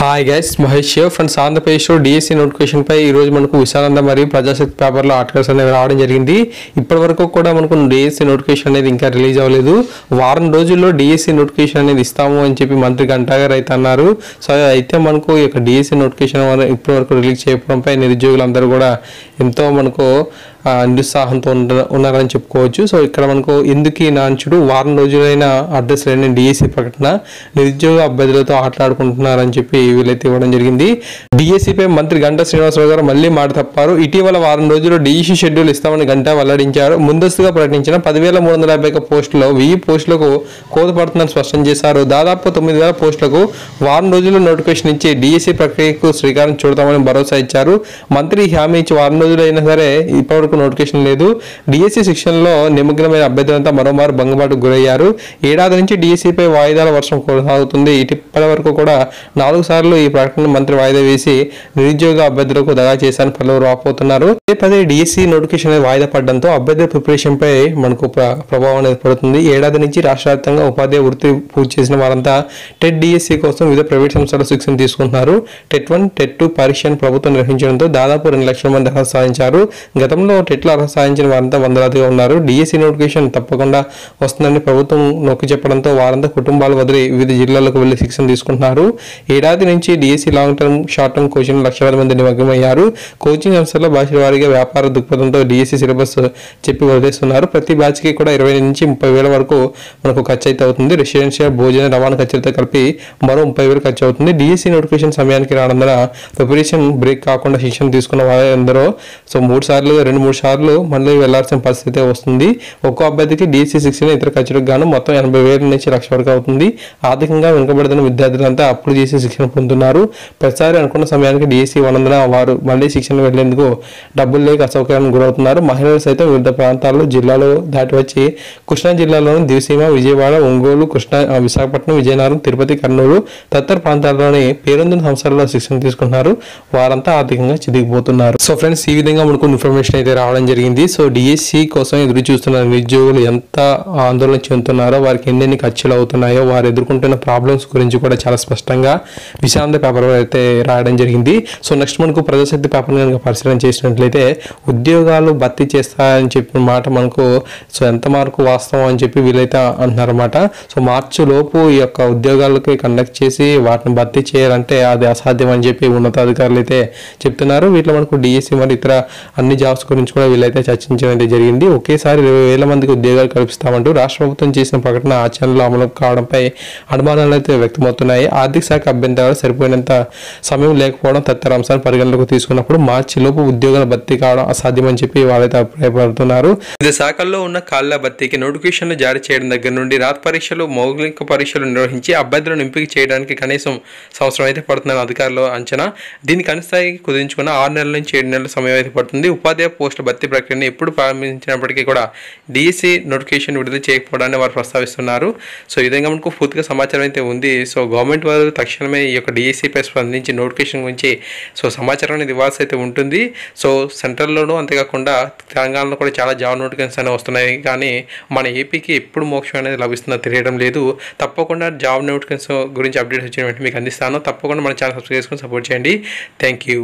Hi guys Mahesh friends ఆంధ్రప్రదేశ్లో DSC notification పై ఈ రోజు మనకు విశానంద మరియు ప్రజాశక్తి పేపర్లో ఆర్టికల్స్ అనేవి రావడం జరిగింది. ఇప్పటి వరకు కూడా మనకు డిఎస్సీ నోటిఫికేషన్ అనేది ఇంకా రిలీజ్ అవ్వలేదు. వారం రోజుల్లో డిఎస్సీ నోటిఫికేషన్ అనేది ఇస్తాము అని చెప్పి మంత్రి గంటా గారు అయితే అన్నారు. సో అయితే మనకు ఈ యొక్క డిఎస్సీ నోటిఫికేషన్ ఇప్పటి వరకు రిలీజ్ చేయడంపై నిరుద్యోగులందరూ కూడా ఎంతో మనకు నిరుత్సాహంతో ఉండ- ఉన్నారని చెప్పుకోవచ్చు. సో ఇక్కడ మనకు ఎందుకు ఈ నాంచుడు వారం రోజులైన అడ్రస్ లేని డిఎస్సి ప్రకటన నిరుద్యోగ అభ్యర్థులతో ఆటలాడుకుంటున్నారని చెప్పి వీళ్ళైతే ఇవ్వడం జరిగింది. DSE మంత్రి గంటా శ్రీనివాసరావు గారు మళ్ళీ మాట తప్పారు. ఇటీవల వారం రోజుల్లో డిఈసి షెడ్యూల్ ఇస్తామని గంటా వెల్లడించారు. ముందస్తుగా ప్రకటించిన పదివేల మూడు వందల యాభై పోస్టులో వెయ్యి పోస్టులకు కోత పడుతుందని స్పష్టం చేశారు. దాదాపు తొమ్మిది వేల పోస్టులకు వారం రోజుల్లో నోటిఫికేషన్ ఇచ్చి డిఎస్సి ప్రక్రియకు శ్రీకారం చూడతామని భరోసా ఇచ్చారు. మంత్రి హామీ ఇచ్చి వారం రోజులు అయినా సరే ఇప్పటివరకు నోటిఫికేషన్ లేదు. డిఎస్సి శిక్షణలో నిమగ్నమైన అభ్యర్థులంతా మరోమారు భంగపాటుకు గురయ్యారు. ఏడాది నుంచి డిఎస్సిపై వాయిదాల వర్షం కొనసాగుతుంది. ఇప్పటి వరకు కూడా నాలుగు సార్లు ఈ ప్రకటన మంత్రి వాయిదా వేసి నిరుద్యోగ అభ్యర్థులకు దగా చేశారని పలువురు ఆపోతున్నారు. పదే పదే డిఎస్సి నోటిఫికేషన్ వాయిదా పడడంతో అభ్యర్థుల ప్రిపరేషన్ పై మనకు ప్రభావం అనేది పడుతుంది. ఏడాది నుంచి రాష్ట్ర వ్యాప్తంగా ఉపాధ్యాయ వృత్తి పూర్తి చేసిన వారంతా టెట్ డిఎస్సి కోసం వివిధ ప్రైవేట్ సంస్థల శిక్షణ తీసుకుంటున్నారు. టెట్ వన్ టెట్ టూ పరీక్షను ప్రభుత్వం నిర్వహించడంతో దాదాపు రెండు లక్షల మంది సాధించారు. గతంలో టెట్ల అర్హత సాధించిన వారంతా వందలాదిగా ఉన్నారు. డిఎస్సి నోటిఫికేషన్ తప్పకుండా వస్తుందని ప్రభుత్వం నొక్కి చెప్పడంతో వారంతా కుటుంబాలు వదిలి వివిధ జిల్లాలకు వెళ్ళి శిక్షణ తీసుకుంటున్నారు. ఏడాది నుంచి DSC long term short term coaching లక్షలాది మంది నిమగ్నమయ్యారు. కోచింగ్ సంస్థల్లో భాషల వారిగా వ్యాపార దృక్పథంతో డిఎస్సి సిలబస్ చెప్పి వదిలేస్తున్నారు. ప్రతి బ్యాచ్కి కూడా ఇరవై నుంచి ముప్పై వేల వరకు మనకు ఖర్చు అయితే అవుతుంది. రెసిడెన్షియల్ భోజన రవాణా ఖర్చులతో కలిపి మరో ముప్పై వేలు ఖర్చు అవుతుంది. డిఎస్సి నోటిఫికేషన్ సమయానికి రానందున ప్రిపరేషన్ బ్రేక్ కాకుండా శిక్షణ తీసుకున్న వారందరూ సో మూడు సార్లు రెండు మూడు మూడు సార్లు మళ్ళీ వెళ్ళాల్సిన పరిస్థితి వస్తుంది. ఒక్కో అభ్యర్థికి డిఎస్సి శిక్షణ ఇతర ఖర్చులకు గాను మొత్తం ఎనభై వేల నుంచి లక్ష వరకు అవుతుంది. ఆర్థికంగా వెనుకబడుతున్న విద్యార్థులంతా అప్పులు చేసి శిక్షణ పొందుతున్నారు. ప్రతిసారి అనుకున్న సమయానికి డిఎస్సి వనందున వారు మళ్ళీ శిక్షణ వెళ్ళేందుకు డబ్బులు లేక అసౌకర్యానికి గురవుతున్నారు. మహిళలు సైతం వివిధ ప్రాంతాల్లో జిల్లాలో దాటి వచ్చి కృష్ణా జిల్లాలోని దివసీమ విజయవాడ ఒంగోలు కృష్ణా విశాఖపట్నం విజయనగరం తిరుపతి కర్నూలు తదితర ప్రాంతాల్లోని పేరొందిన సంస్థల్లో శిక్షణ తీసుకుంటున్నారు. వారంతా ఆర్థికంగా చిదిగిపోతున్నారు. సో ఫ్రెండ్స్ ఈ విధంగా మనకు ఇన్ఫర్మేషన్ అయితే రావడం జరిగింది. సో డిఎస్సి కోసం ఎదురు చూస్తున్న నిరుద్యోగులు ఎంత ఆందోళన చెందుతున్నారో వారికి ఎన్నెన్ని ఖర్చులు అవుతున్నాయో వారు ఎదుర్కొంటున్న ప్రాబ్లమ్స్ గురించి కూడా చాలా స్పష్టంగా విశాంత పేపర్ అయితే రాయడం జరిగింది. సో నెక్స్ట్ మనకు ప్రజాశక్తి పేపర్ కనుక పరిశీలన చేసినట్లయితే ఉద్యోగాలు భర్తీ చేస్తారని చెప్పిన మాట మనకు సో ఎంత మార్కు వాస్తవం అని చెప్పి వీళ్ళైతే అంటున్నారన్నమాట. సో మార్చి లోపు ఈ యొక్క ఉద్యోగాలకి కండక్ట్ చేసి వాటిని భర్తీ చేయాలంటే అది అసాధ్యం అని చెప్పి ఉన్నతాధికారులు అయితే చెప్తున్నారు. వీటిలో మనకు డిఎస్సి మరి ఇతర అన్ని జాబ్స్ గురించి కూడా వీళ్ళైతే చర్చించడం అయితే జరిగింది. ఒకేసారి ఇరవై వేల మందికి ఉద్యోగాలు కల్పిస్తామంటూ రాష్ట్ర ప్రభుత్వం చేసిన ప్రకటన ఆచరణలో అమలు కావడంపై అనుమానాలు అయితే వ్యక్తమవుతున్నాయి. ఆర్థిక శాఖ అభ్యంతరాలు సరిపోయినంత సమయం లేకపోవడం తదితర అంశాలు పరిగణలోకి తీసుకున్నప్పుడు మార్చిలోపు ఉద్యోగాల భర్తీ కావడం అసాధ్యమని చెప్పి వాళ్ళైతే అభిప్రాయపడుతున్నారు. వివిధ శాఖల్లో ఉన్న కాళ్ళ భర్తీకి నోటిఫికేషన్లు జారీ చేయడం దగ్గర నుండి రాత పరీక్షలు మౌలిక పరీక్షలు నిర్వహించి అభ్యర్థులను ఎంపిక చేయడానికి కనీసం సంవత్సరం అయితే పడుతుందని అధికారులు అంచనా. దీని కనిస్థాయికి కుదించుకున్న ఆరు నెలల నుంచి ఏడు నెలల సమయం అయితే పడుతుంది. ఉపాధ్యాయ పోస్టుల భర్తీ ప్రక్రియను ఎప్పుడు ప్రారంభించినప్పటికీ కూడా డిఎస్సి నోటిఫికేషన్ విడుదల చేయకపోవడాన్ని వారు ప్రస్తావిస్తున్నారు. సో ఈ విధంగా మనకు పూర్తిగా సమాచారం అయితే ఉంది. సో గవర్నమెంట్ వారు తక్షణమే ఈ యొక్క డిఎస్సిపై స్పందించి నోటిఫికేషన్ గురించి సో సమాచారం అనేది ఇవ్వాల్సి అయితే ఉంటుంది. సో సెంట్రల్లోనూ అంతేకాకుండా తెలంగాణలో కూడా చాలా జాబ్ నోటిఫికేషన్స్ అనేవి వస్తున్నాయి. కానీ మన ఏపీకి ఎప్పుడు మోక్షం అనేది లభిస్తుందో తెలియడం లేదు. తప్పకుండా జాబ్ నోటిఫికేషన్ గురించి అప్డేట్స్ వచ్చిన వెంటనే మీకు అందిస్తాను. తప్పకుండా మన ఛానల్ సబ్స్క్రైబ్ చేసుకొని సపోర్ట్ చేయండి. Thank you